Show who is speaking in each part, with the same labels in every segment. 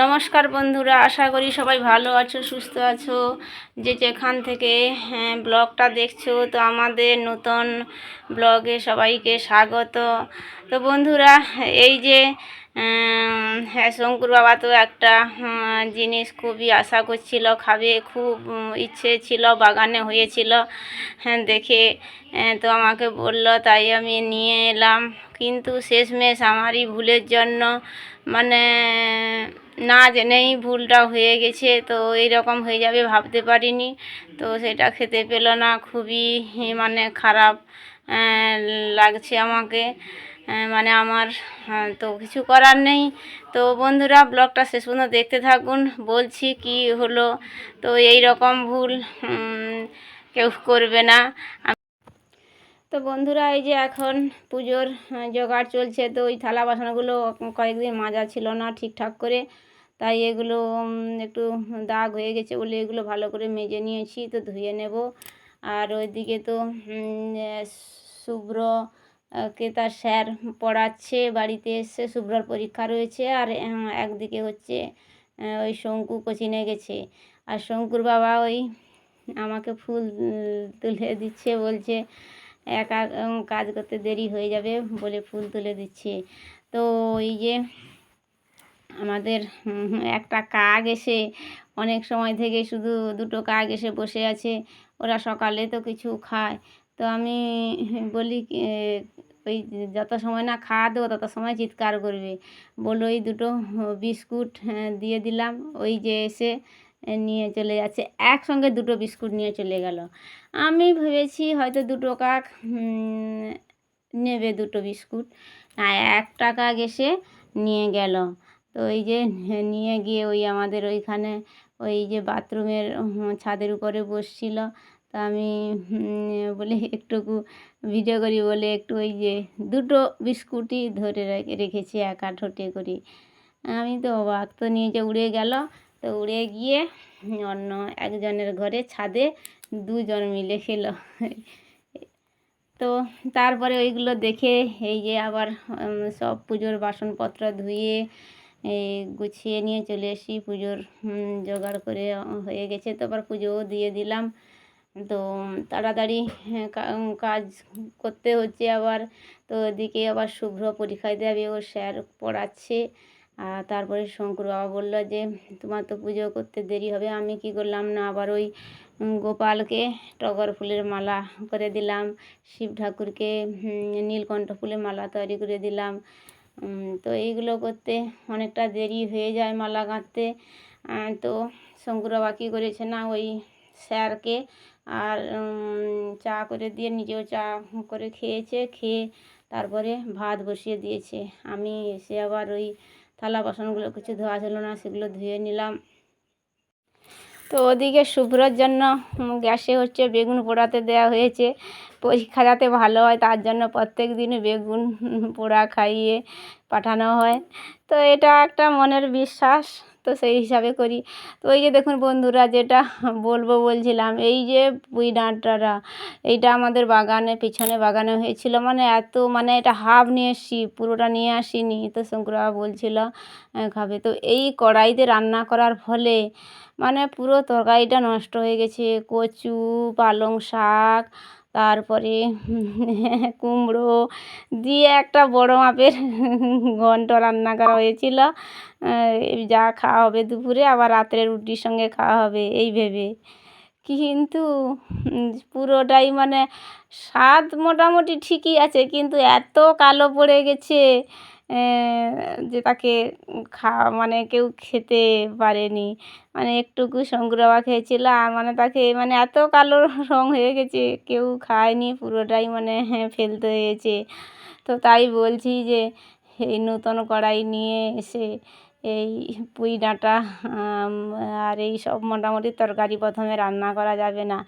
Speaker 1: নমস্কার বন্ধুরা, আশা করি সবাই ভালো আছো, সুস্থ আছো। যে যেখান থেকে হ্যাঁ ব্লগটা দেখছ, তো আমাদের নতুন ব্লগে সবাইকে স্বাগত। তো বন্ধুরা, এই যে হ্যাঁ শঙ্কুর বাবা তো একটা জিনিস খুবই আশা করছিল, খাবে, খুব ইচ্ছে ছিল, বাগানে হয়েছিল। হ্যাঁ দেখে তো আমাকে বলল, তাই আমি নিয়ে এলাম। কিন্তু শেষমেশ আমারই ভুলের জন্য মানে না জেনেই ভুলটা হয়ে গেছে, তো এইরকম হয়ে যাবে ভাবতে পারিনি। তো সেটা খেতে পেল না, খুবই মানে খারাপ লাগছে আমাকে। মানে আমার তো কিছু করার নেই। তো বন্ধুরা, ব্লগটা শেষ পর্যন্ত দেখতে থাকুন। বলছি কি হলো? তো এই রকম ভুল কেউ করবে না। তো বন্ধুরা, এই যে এখন পুজোর জোগাড় চলছে, তো ওই থালা বাসনগুলো কয়েকদিন মাজা ছিল না ঠিকঠাক করে। তাই এগুলো একটু দাগ হয়ে গেছে বলে এগুলো ভালো করে মেজে নিয়েছি, তো ধুয়ে নেব। আর ওইদিকে তো শুভ্র কে তার স্যার পড়াচ্ছে, বাড়িতে এসে শুভ্রর পরীক্ষা রয়েছে আর একদিকে হচ্ছে ওই শঙ্কু কোচিনে গেছে। আর শঙ্কুর বাবা ওই আমাকে ফুল তুলে দিচ্ছে, বলছে, একা কাজ করতে দেরি হয়ে যাবে বলে ফুল তুলে দিচ্ছে। তো এই যে আমাদের একটা কাক এসে অনেক সময় থেকে শুধু দুটো কাক এসে বসে আছে, ওরা সকালে তো কিছু খায়। তো আমি বলি ওই যত সময় না খাওয়া দেবো তত সময় চিৎকার করবে। বলে ওই দুটো বিস্কুট হ্যাঁ, দিয়ে দিলাম। ওই যে এসে নিয়ে চলে যাচ্ছে। একসঙ্গে দুটো বিস্কুট নিয়ে চলে গেল। আমি ভেবেছি হয়তো দুটো কাক নেবে দুটো বিস্কুট। না একটা কাক এসে নিয়ে গেল। তো ওই যে নিয়ে গিয়ে ওই আমাদের ওইখানে ওই যে বাথরুমের ছাদের উপরে বসছিল। তা আমি বলি একটুকু ভিডিও করি বলে একটু ওই যে দুটো বিস্কুটই ধরে রেখে- রেখেছি একা ঠোঁটে করে। আমি তো অবাক, তো নিয়ে যে উড়ে গেল। তো উড়ে গিয়ে অন্য একজনের ঘরে ছাদে দুজন মিলে খেলো। তো তারপরে ওইগুলো দেখে এই যে আবার সব পুজোর বাসনপত্র ধুয়ে এই গুছিয়ে নিয়ে চলে এসি পুজোর জোগাড় করে, হয়ে গেছে। তো আবার পুজোও দিয়ে দিলাম। তো তাড়াতাড়ি হ্যাঁ, কাজ করতে হচ্ছে আবার। তো এদিকে আবার শুভ্র পরীক্ষায় দেবে ও স্যার পড়াচ্ছে। আর তারপরে শঙ্কর বাবা বলল যে তোমার তো পুজো করতে দেরি হবে আমি কি করলাম না? আবার ওই গোপালকে টগর ফুলের মালা করে দিলাম শিব ঠাকুরকে নীলকণ্ঠ ফুলের মালা তৈরি করে দিলাম। তো এইগুলো করতে অনেকটা দেরি হয়ে যায় মালা গাঁথতে তো শঙ্কর বাবা কী করেছে না ওই স্যারকে আর চা করে দিয়ে নিজেও চা করে খেয়েছে, খেয়ে তারপরে ভাত বসিয়ে দিয়েছে। আমি এসে আবার ওই থালা বাসনগুলো কিছু ধোয়া ছিল না, সেগুলো ধুয়ে নিলাম। তো ওদিকে শুভ্রর জন্য গ্যাসে হচ্ছে বেগুন পোড়াতে দেওয়া হয়েছে। পরীক্ষা যাতে ভালো হয়, তার জন্য প্রত্যেক দিন বেগুন পোড়া খাইয়ে পাঠানো হয়। তো এটা একটা মনের বিশ্বাস। তো সেই হিসাবে করি। তো ওই যে দেখুন বন্ধুরা যেটা বলব বলছিলাম এই যে পুঁই ডাঁটাটা এইটা আমাদের বাগানে পিছনে বাগানে হয়েছিল। মানে এত মানে এটা হাফ নিয়ে এসছি পুরোটা নিয়ে আসিনি। তো শঙ্করবাবা বলছিল আহ, খাবে। তো এই কড়াইতে রান্না করার ফলে মানে পুরো তরকারিটা নষ্ট হয়ে গেছে। কচু পালং শাক তারপরে কুমড়ো দিয়ে একটা বড় মাপের ঘন্ট রান্না করা হয়েছিল। যা খাওয়া হবে দুপুরে, আবার রাত্রে রুটির সঙ্গে খাওয়া হবে, এই ভেবে। কিন্তু পুরোটাই মানে স্বাদ মোটামুটি ঠিকই আছে, কিন্তু এত কালো পড়ে গেছে। যে তাকে খা মানে কেউ খেতে পারেনি। মানে একটুকু সংগ্রহ খেয়েছিল আর মানে তাকে মানে এত কালো রং হয়ে গেছে, কেউ খায়নি, পুরোটাই মানে হ্যাঁ ফেলতে হয়েছে। তো তাই বলছি যে, এই নতুন কড়াই নিয়ে এসে এই পুঁই ডাঁটা আর এই সব মোটামুটি তরকারি প্রথমে রান্না করা যাবে না।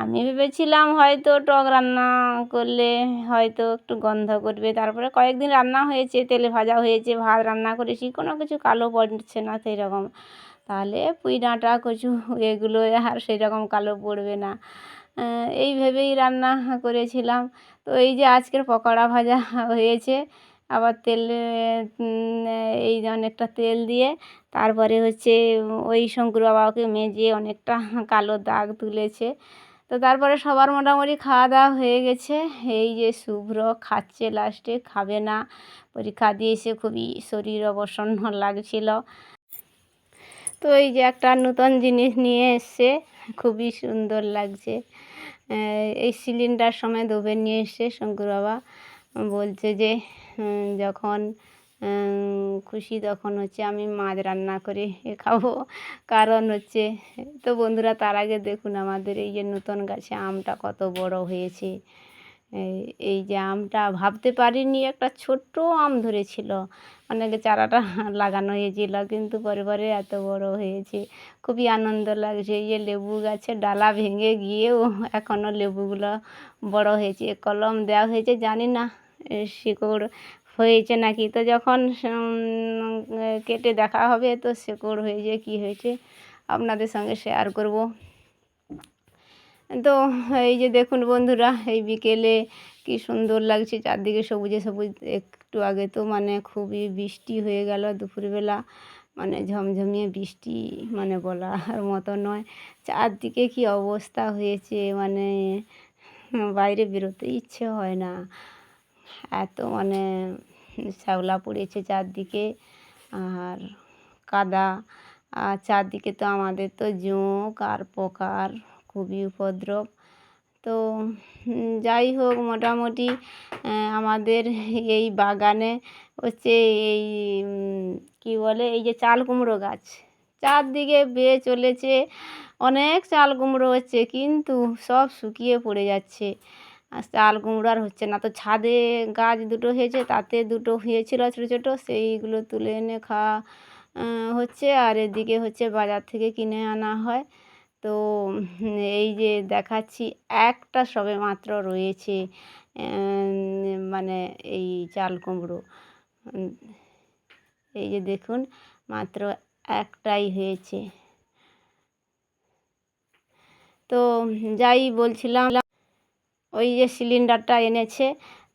Speaker 1: আমি ভেবেছিলাম হয়তো টক রান্না করলে হয়তো একটু গন্ধ করবে। তারপরে কয়েকদিন রান্না হয়েছে, তেলে ভাজা হয়েছে, ভাত রান্না করেছি, কোনো কিছু কালো পড়ছে না সেই রকম তাহলে পুঁই ডাঁটা, কচু এগুলো আর সেই রকম কালো পড়বে না। এই ভেবেই রান্না করেছিলাম। তো এই যে আজকের পকোড়া ভাজা হয়েছে, আবার তেলে এই অনেকটা তেল দিয়ে, তারপরে হচ্ছে ওই শঙ্কর বাবাকে মেজে অনেকটা কালো দাগ তুলেছে। তো তারপরে সবার মোটামুটি খাওয়া দাওয়া হয়ে গেছে। এই যে শুভ্র খাচ্ছে লাস্টে খাবে না। পরীক্ষা দিয়েছে, খুবই শরীর অবসন্ন লাগছিল। তো এই যে একটা নতুন জিনিস নিয়ে এসছে, খুবই সুন্দর লাগছে। এই সিলিন্ডার সময় দোবে নিয়ে এসছে শঙ্কর বাবা। বলছে যে যখন খুশি তখন হচ্ছে আমি মাছ রান্না করে খাব। কারণ হচ্ছে, তো বন্ধুরা তার আগে দেখুন আমাদের এই যে নতুন গাছে আমটা কত বড় হয়েছে। এই- যে আমটা ভাবতে পারিনি একটা ছোট্ট আম ধরেছিল। অনেকে চারাটা লাগানো হয়েছিল, কিন্তু পরে পরে এত বড় হয়েছে। খুবই আনন্দ লাগছে, এই যে লেবু গাছের ডালা ভেঙে গিয়েও এখনও লেবুগুলো বড় হয়েছে। কলম দেওয়া হয়েছে, জানি না শিকড় হয়েছে নাকি? তো যখন কেটে দেখা হবে, তো শিকড় হয়েছে কি হয়েছে আপনাদের সঙ্গে শেয়ার করব। তো এই যে দেখুন বন্ধুরা, এই বিকেলে কি সুন্দর লাগছে চারদিকে সবুজে সবুজ। একটু আগে তো মানে খুবই বৃষ্টি হয়ে গেল দুপুরবেলা মানে ঝমঝমিয়ে বৃষ্টি মানে বলার মতো নয়। চারদিকে কি অবস্থা হয়েছে মানে বাইরে বেরোতে ইচ্ছে হয় না। এত মানে শ্যাওলা পড়েছে চারদিকে আর কাদা, আর চারদিকে তো আমাদের তো জোঁক আর পোকার খুবই উপদ্রব। তো যাই হোক, মোটামুটি আমাদের এই বাগানে হচ্ছে এই কী বলে, এই যে চাল কুমড়ো গাছ। চারদিকে বেয়ে চলেছে, অনেক চাল কুমড়ো হচ্ছে, কিন্তু সব শুকিয়ে পড়ে যাচ্ছে। চাল কুমড়ো আর হচ্ছে না। তো ছাদে গাছ দুটো হয়েছে, তাতে দুটো হয়েছিল ছোটো ছোটো, সেইগুলো তুলে এনে খাওয়া হচ্ছে। আর এদিকে হচ্ছে বাজার থেকে কিনে আনা হয়। তো এই যে দেখাচ্ছি, একটা সবে মাত্র রয়েছে মানে এই চাল কুমড়ো। এই যে দেখুন, মাত্র একটাই হয়েছে। তো যাই বলছিলাম ওই যে সিলিন্ডারটা এনেছে।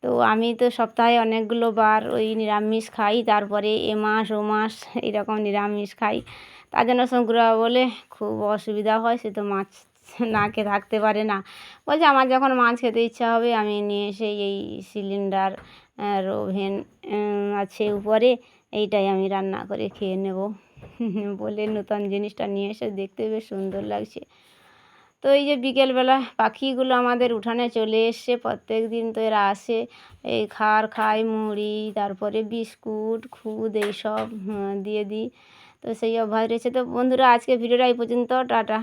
Speaker 1: তো আমি তো সপ্তাহে অনেকগুলো বার ওই নিরামিষ খাই, তারপরে এ মাস, ও মাস এরকম নিরামিষ খাই। তার জন্য শঙ্করা বলে, খুব অসুবিধা হয়, সে তো মাছ না খেয়ে থাকতে পারে না। বলছে, আমার যখন মাছ খেতে ইচ্ছা হবে, আমি নিয়ে এসে এই সিলিন্ডার ওভেন আছে উপরে, এইটাই আমি রান্না করে খেয়ে নেব। বলে, নতুন জিনিসটা নিয়ে এসে, দেখতে বেশ সুন্দর লাগছে। তো এই যে বিকেলবেলা পাখিগুলো আমাদের উঠানে চলে এসছে, প্রত্যেক দিন তো এরা আসে। এই খার খায়, মুড়ি, তারপরে বিস্কুট, খুদ এইসব দিয়ে দিই। তো সেই অভ্যাস রয়েছে। তো বন্ধুরা আজকে ভিডিওটা এই পর্যন্ত। টাটা।